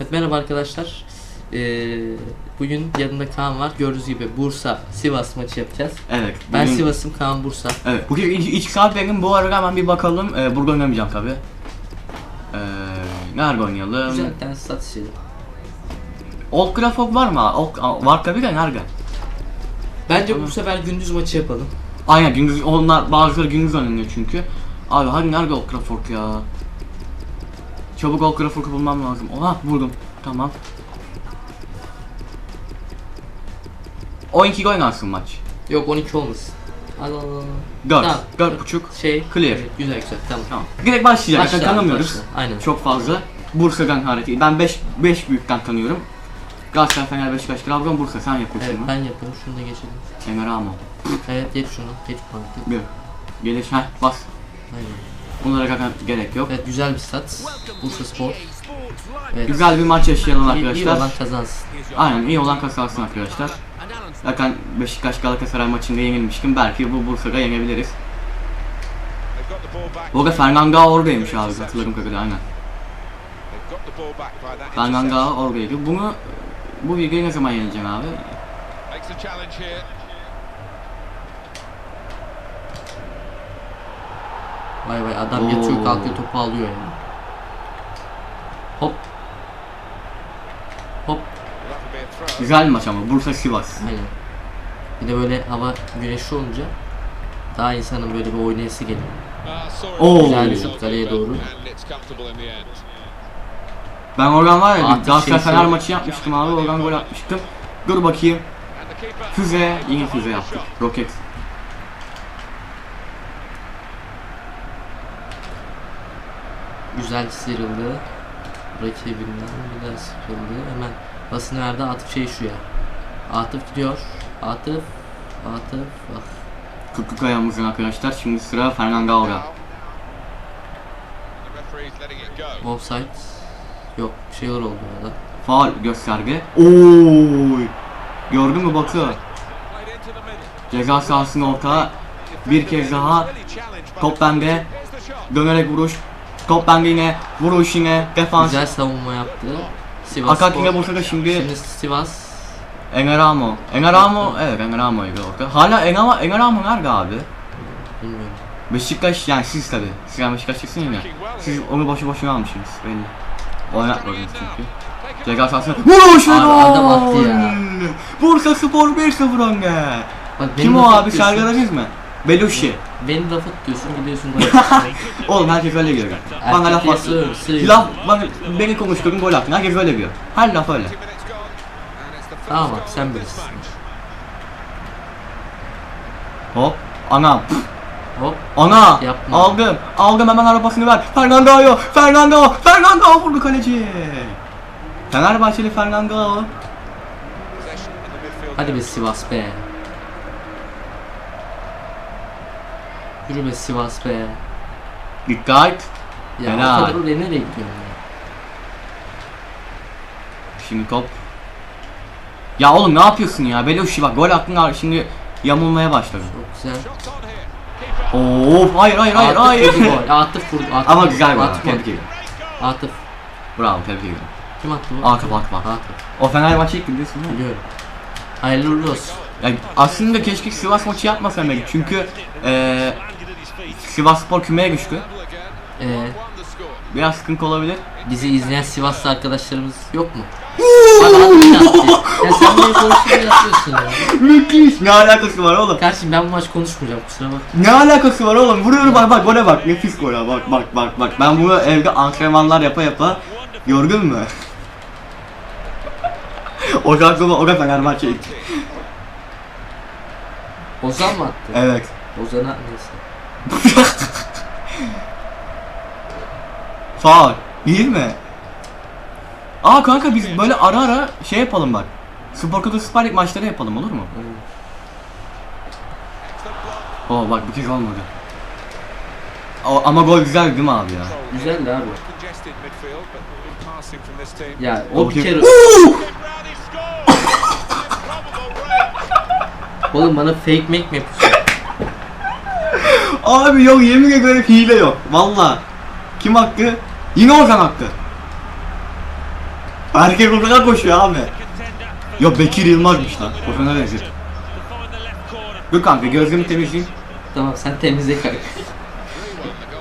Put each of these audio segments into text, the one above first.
Evet merhaba arkadaşlar. Ee, bugün yanında Kaan var. Gördüğünüz gibi Bursa Sivas maçı yapacağız. Evet. Ben bugün- Sivas'ım, Kaan Bursa. Evet. Bugün iç, iç saat benim bu arada hemen bir bakalım. Ee, burada oynamayacağım tabi. Ee, nerede oynayalım? Güzel bir tane stat işledim. Old Trafford var mı? Old, var tabi de nerede? Bence bu sefer gündüz maçı yapalım. Aynen gündüz onlar bazıları gündüz oynanıyor çünkü. Abi hadi nerede Old Trafford ya? Çabuk Old Trafford'u bulmam lazım. Oha buldum. Tamam. 12 oynansın maç. Yok 12 olmasın. Al al al. 4. Tamam. 4 buçuk. Şey. Clear. Evet, güzel güzel tamam. Tamam. Direkt başlayacağız. Başla tanımıyoruz. başla. Aynen. Çok fazla. Bursa'dan hareket. Ben 5 5 büyükten tanıyorum. Galatasaray, Fener, Beşiktaş, Trabzon, Bursa. Sen yapıyorsun Evet bunu. ben yapıyorum. Şunu da geçelim. Emre Ramo. Evet geç şunu. Geç kanka. Bir. Geliş. Heh bas. Aynen. Bunlara zaten gerek yok. Evet güzel bir stat. Bursa Spor. Evet. Güzel bir maç yaşayalım İyi, iyi arkadaşlar. olan kazansın. Aynen iyi olan kazansın arkadaşlar. Zaten Beşiktaş Galatasaray maçında yenilmiştim. Belki bu Bursa'da yenebiliriz. Bu arada Fernando oradaymış abi hatırladığım kadarıyla aynen. Fernando oradaydı. Bunu bu videoyu ne zaman yeneceğim abi? Vay vay adam Oo. yatıyor kalkıyor topu alıyor yani. Hop. Hop. Güzel maç ama Bursa Sivas. Aynen. Bir de böyle hava güneşli olunca daha insanın böyle bir oynayası geliyor. Oo. Güzel bir şut kaleye doğru. Ben oradan var ya Galatasaray şeysi Fener maçı yapmıştım abi oradan gol atmıştım. Dur bakayım. Füze, yine füze yaptık. Roket. Güzel sıyrıldı. Rakibinden güzel sıyrıldı. Hemen basını verdi Atıf şey şu ya. Atıf gidiyor. Atıf. Atıf. Ah. Kıklık ayağımızın arkadaşlar. Şimdi sıra Fernando'da. Offside. Yok bir şeyler oldu orada. Faal gösterge. Oy. Gördün mü Batu? Ceza sahasının orta. Bir kez daha. Top bende. Dönerek vuruş. Top bende yine. Vuruş yine. Defans. Güzel savunma yaptı. Sivas Akak Spor. yine Bursa'da şimdi. Şimdi Sivas. Engeramo. Engeramo. Evet Engramo'ydu orada. Hala Engeramo, Engeramo nerede abi? Bilmiyorum. Beşiktaş yani siz tabi. Siz Beşiktaşlısın ya. Siz onu boşu boşuna almışsınız belli. Oynatmadınız çünkü. Ceza sahasına vuruş ve Abi adam gol! attı ya. Bursa Spor 1-0 önde. Kim o abi? Serdar Aziz mi? Belushi. Beni laf atıyorsun gidiyorsun atıyorsun. Oğlum herkes öyle diyor. Bana laf Erkek at. sığır, sığır. Laf bana beni konuşturun gol attın. Herkes öyle diyor. Her laf öyle. Tamam abi sen bilirsin. Hop. Anam. Hop. Ana. Yapma. Aldım. Aldım hemen arabasını ver. Fernando'yu. Fernando. Fernando vurdu kaleci. Fenerbahçeli Fernando. Hadi be Sivas be. Yürü be Sivas be. Dikkat. Ya Helal. o kadar oraya nereye ya? Şimdi top. Ya oğlum ne yapıyorsun ya? Belushi bak gol attın abi, şimdi yamulmaya başladı. Çok güzel. Of hayır hayır hayır Atıf hayır. gol. Atıf vurdu. Atıf Ama güzel gol. Atıf Tebrik ederim. Atıf. Bravo tebrik ederim. Kim attı bu? Atıf Atıf Atıf. O Fenerbahçe ilk biliyorsun değil mi? Biliyorum. Hayırlı uğurlu olsun. Ya aslında keşke Sivas maçı yapmasam belki çünkü eee Sivas Spor kümeye düştü. Ee, Biraz sıkıntı olabilir. bizi izleyen Sivaslı arkadaşlarımız yok mu? Abi. Ya sen niye yapıyorsun ya? Müthiş. Ne alakası var oğlum? Kardeşim ben bu maç konuşmayacağım kusura bak. Ne alakası var oğlum? Vuruyorum bak bak gole bak. Nefis gol ha bak bak bak bak. Ben bunu evde antrenmanlar yapa yapa gördün mü? o şarkı o da Fenerbahçe. Ozan mı attı? Evet. Ozan'a neyse. Faul. Değil mi? Aa kanka biz böyle ara ara şey yapalım bak. Spor Kutu Süper Lig maçları yapalım olur mu? Oo bak bir kez olmadı. O, ama gol güzel değil mi abi ya? Güzeldi abi. Ya o O bir kere... Oğlum bana fake make mi yapıyorsun? Abi yok yemin ederim hile yok. Valla. Kim hakkı? Yine Ozan hakkı. Herkes o kadar koşuyor abi. Ya Bekir Yılmaz'mış lan. Koşana benziyor. Dur kanka gözümü temizleyeyim. Tamam sen temizle kanka.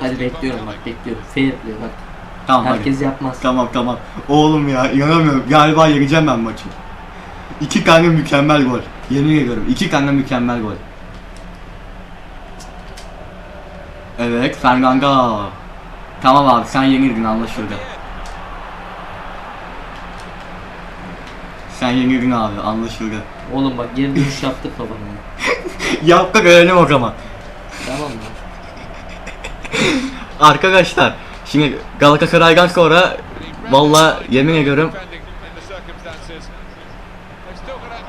Hadi bekliyorum bak bekliyorum. Fair play bak. Tamam hadi. Herkes yapmaz. Tamam tamam. Oğlum ya inanamıyorum. Galiba yeneceğim ben maçı. İki tane mükemmel gol. Yemin ediyorum iki tane mükemmel gol. Evet Fernando. Tamam abi sen yenildin anlaşıldı. Sen yenildin abi anlaşıldı. Oğlum bak geri dönüş yaptık bana. Yaptık öğrenelim o zaman. Tamam mı? Arkadaşlar şimdi Galatasaray'dan sonra valla yemin ediyorum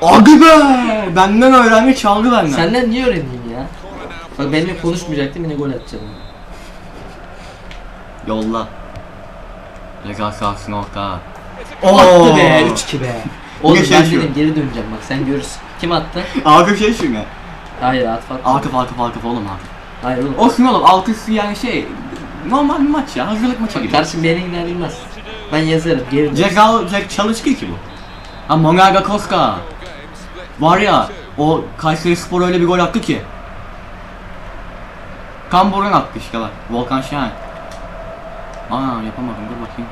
Hadi be! Benden öğrendi çaldı benden. Senden niye öğreneyim? Bak benimle konuşmayacaktım yine gol atacağım. Yolla. Lega sahasın orta. Attı be 3-2 be. Oğlum şey ben şu. dedim geri döneceğim bak sen görürsün. Kim attı? Atıf şey şimdi. Hayır Atıf attı. Atıf atıf atıf oğlum atıf. Hayır oğlum. Olsun oğlum altısı yani şey normal bir maç ya hazırlık maçı gibi. karşım beni ilgilendirmez. Ben yazarım geri dön. Jack Jack çalıştı ki bu. Ha Mongaga Koska. Var ya o Kayseri Spor öyle bir gol attı ki. Kambur'un attı bak. Volkan Şahin. Aa yapamadım dur bakayım.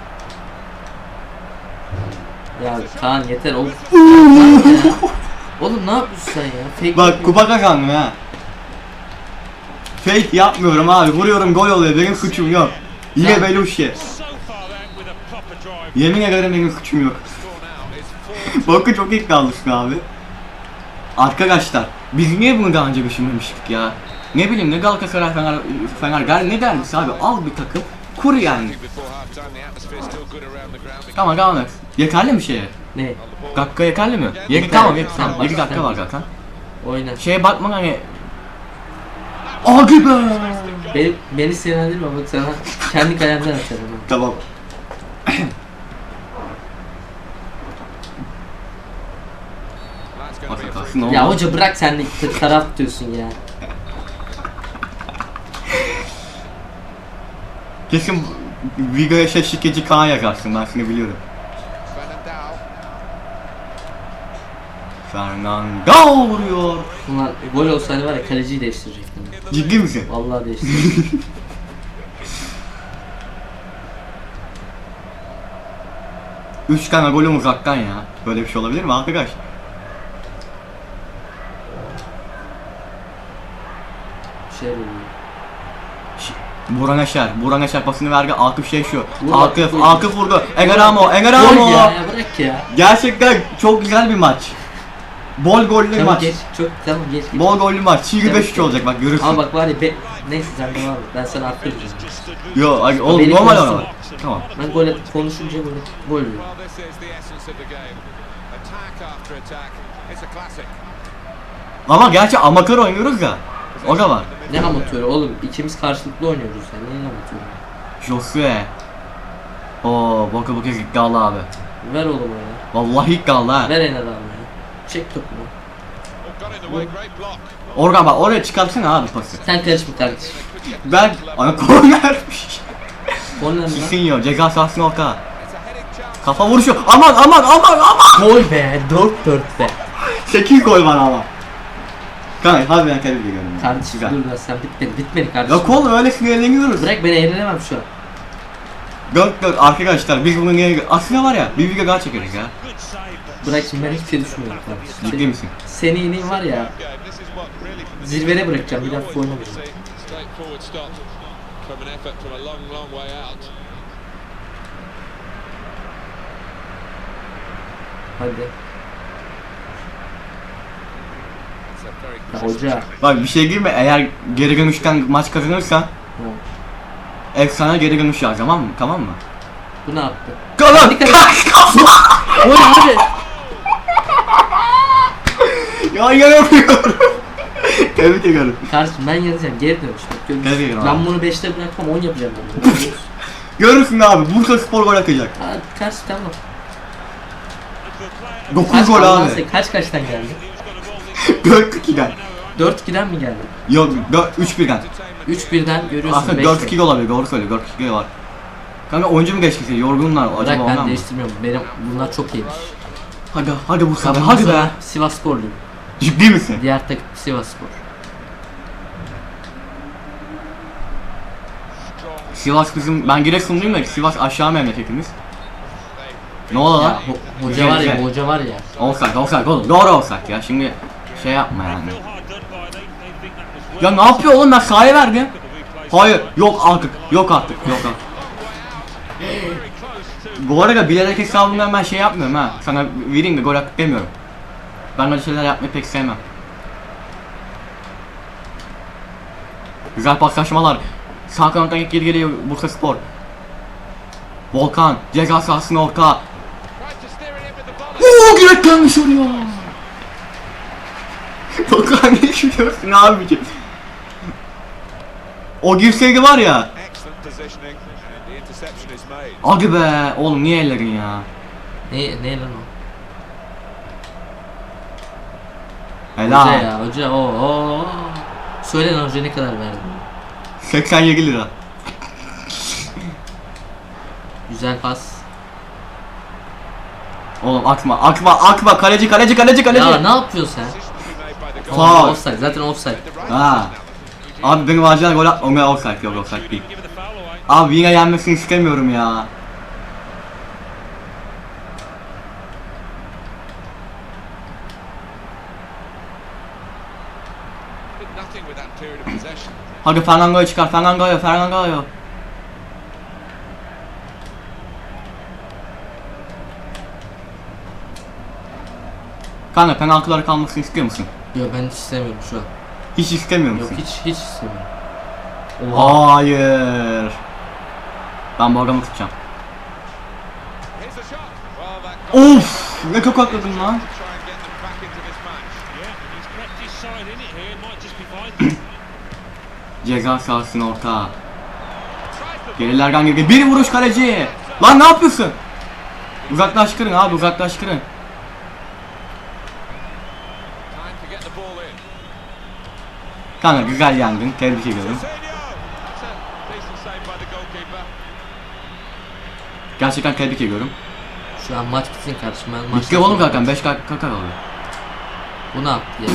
Ya Kaan yeter oğlum. oğlum ne yapıyorsun sen ya? Fake Bak kupa kazandım ha. Fake yapmıyorum abi. Vuruyorum gol oluyor. Benim suçum yok. Yine Ya. Beluşi. Yemin ederim benim suçum yok. Bakın çok iddialısın abi. Arkadaşlar biz niye bunu daha önce düşünmemiştik ya? Ne bileyim ne Galatasaray Fener, Fener gel ne dergisi abi al bir takım kur yani. Tamam devam et. Yeterli mi şeye? Ne? Dakika yeterli mi? Yeterli. tamam yedi Tamam, bak, dakika var zaten. Oyna. Şeye bakma hani Hadi be! Beni, beni sinirlendirme bak sana kendi kalemden atarım. Tamam. Ya hoca bırak sen de taraf tutuyorsun ya. Kesin şey şikeci Kaan yakarsın ben seni biliyorum. Fernando vuruyor. Bunlar gol olsaydı var ya kaleciyi değiştirecektim. Ciddi misin? Vallahi değiştirecektim. Üç tane golüm uzaktan ya. Böyle bir şey olabilir mi arkadaş? Şeyler oluyor. Buran Eşer, Buran Eşer pasını verdi. Akif şey şu. Vur. Akif vurdu. Egeramo, Egeramo. Gol ya, bırak ya. Gerçekten çok güzel bir maç. Bol gollü Tamam maç. geç, çok tamam geç. geç. Bol gollü maç. Çiğ Tamam. 5-3 olacak bak görürsün. Ama bak var ya be... Neyse sen devam et. Ben sana affedeceğim. Yo, ay, oğlum normal ama. Tamam. Ben gol konuşunca böyle gol. Ama gerçi amatör oynuyoruz ya. O da var. Ne amatörü oğlum ikimiz karşılıklı oynuyoruz yani ne amatörü. Josue. Oo, boka boka iddialı abi. Ver oğlum onu. Vallahi ha. Ver en adamı. Çek topunu. Orada bak oraya çıkarsana abi pası. Sen karışma kardeşim. Ben ana kornermiş. Korner mi? Sisinho ceza sahasına orta. Kafa vuruşu. Aman aman aman aman. Gol be 4-4 be. 8 gol var ama. Kanka hadi ben tebrik ediyorum. Kardeşim Güzel. dur lan sen bitmedi bitmedi kardeşim. Yok oğlum öyle sinirleniyoruz. Bırak beni eğlenemem şu an. Dört dört arkadaşlar biz bunu niye... Aslında var ya bir video daha çekeriz ya. Bırak şimdi ben hiçbir şey düşünmüyorum kardeşim. Ciddi Seni, misin? seni iyiliğin var ya zirvede bırakacağım bir daha oynamayacağım. Hadi. Ya hoca. Bak bir şey diyeyim mi? Eğer geri dönüşten maç kazanırsan efsane geri dönüş yaz tamam mı? Tamam mı? Bu ne yaptı? Kalan! Dikkat et. Gol abi. ya yaramıyorum. Tebrik ediyorum. Kardeşim ben yazacağım geri dönüş. Bak. Geri dön abi. Ben bunu 5'te bırakmam 10 yapacağım ben. bunu. Görürsün abi Bursa Spor gol atacak. Ha, karşı tamam. 9 Kaç gol abi. Kaç kaçtan geldi? 4-2'den. 4-2'den mi geldi? Yok 4 3-1'den. 3-1'den görüyorsun Aslında 5'te. 4-2 de olabilir doğru söylüyor 4-2 de var. Kanka oyuncu mu değiştirse yorgunlar Bırak acaba ben ondan mı? değiştirmiyorum. Benim bunlar çok iyiymiş. Hadi hadi bu Ben sefer hadi be. Sivas Sporluyum. Ciddi misin? Diğer takım Sivas Spor. Sivas bizim ben Giresunluyum da Sivas aşağı memleketimiz. Ne oldu lan? ho- hoca var ya, hoca var ya. Olsak olsak oğlum doğru olsak ya şimdi şey yapma yani. Ya ne yapıyor oğlum ben sahaya verdim. Hayır yok artık yok artık yok artık. Bu arada bilerek hesabından ben şey yapmıyorum ha. Sana vereyim de gol attık demiyorum. Ben öyle şeyler yapmayı pek sevmem. Güzel paslaşmalar. Sağ kanattan geri geliyor Bursa Spor. Volkan ceza sahasına orta. Ooo direkt gelmiş oraya. Volkan ne düşünüyorsun abicim? O girseydi var ya. Hadi be oğlum niye ellerin ya? Ne, ne lan o? Helal. Hoca ya, hoca o o. Söyle lan hoca ne kadar verdin? 87 lira. Güzel pas. Oğlum akma akma akma kaleci kaleci kaleci kaleci. Ya ne yapıyorsun sen? Faul. Offside, zaten offside. Ha. Abi benim acilen gol atmam. Onlar offside yok offside değil. Abi yine yenmesini istemiyorum ya. Hadi Fernando'yu çıkar Fernando'yu Fernando'yu. Kanka penaltıları kalmasını istiyor musun? Yok ben hiç istemiyorum şu an. Hiç istemiyor Yok musun? hiç hiç istemiyorum. Oha. Hayır. Ben bu adamı tutacağım. Of! Ne çok atladın lan. Ceza sahasına orta. Gerilerden girdi. Bir vuruş kaleci. Lan ne yapıyorsun? Uzaklaştırın abi uzaklaştırın. Kanka güzel yendin. Tebrik ediyorum. Gerçekten tebrik ediyorum. Şu an maç bitsin kardeşim. Ben maçtan Bitti oğlum zaten 5 dakika kaldı. Bu ne yaptı ya?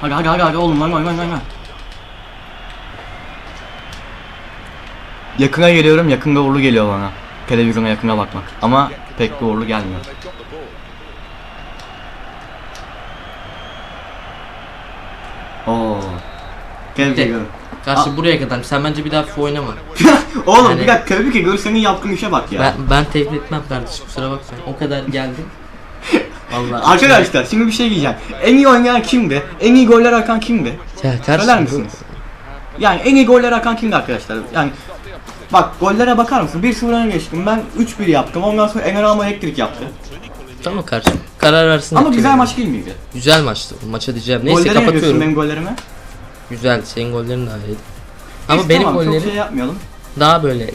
Hadi hadi hadi hadi oğlum lan lan lan lan. Yakına geliyorum yakında uğurlu geliyor bana. Televizyona yakına bakmak. Ama pek uğurlu gelmiyor. Tebrik Bitti. ediyorum. Karşı buraya kadar. Sen bence bir daha FIFA oynama. oğlum Yani- bir dakika tebrik ediyorum senin yaptığın işe bak ya. Ben ben tebrik etmem kardeşim kusura bakma. O kadar geldim. Vallahi. Arkadaşlar şimdi bir şey diyeceğim. En iyi oynayan kimdi? En iyi goller atan kimdi? Ya kardeşim, Söyler misiniz? Yani en iyi goller atan kimdi arkadaşlar? Yani bak gollere bakar mısın? 1-0 öne geçtim. Ben 3-1 yaptım. Ondan sonra Ener Alma hat-trick yaptı. Tamam kardeşim. Karar versin. Ama güzel maç değil miydi? Güzel maçtı. Maça diyeceğim. Neyse Golleri ne diyorsun kapatıyorum. benim gollerime? Güzel. Senin gollerin daha iyiydi. Ama benim tamam, gollerim Çok şey yapmayalım. daha böyle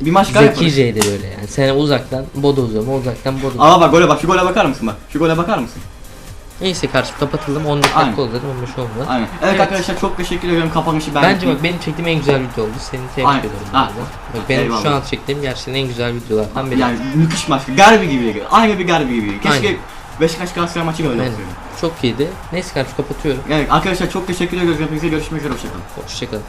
Bir maç daha yaparız. zekiceydi böyle yani. Sen uzaktan bodozum, uzaktan bodozum. Aa bak gole bak şu gole bakar mısın bak. Şu gole bakar mısın? Neyse kardeşim kapatalım. 10 dakika Aynen. oldu dedim 15 oldu. Aynen. Evet, Evet. arkadaşlar çok teşekkür ediyorum kapanışı ben Bence bak benim çektiğim en güzel video oldu. Seni tebrik Aynen. ediyorum. Ha. Bak benim Eyvallah. şu an çektiğim gerçekten en güzel videolardan biri. yani müthiş maç. Derbi gibiydi. Aynı bir derbi gibiydi. Keşke Aynen. Beşiktaş Galatasaray maçı Aynen. olsaydı. Çok iyiydi. Neyse kardeşim kapatıyorum. Evet arkadaşlar çok teşekkür ediyoruz. Hepinize görüşmek üzere. Hoşçakalın. Hoşçakalın.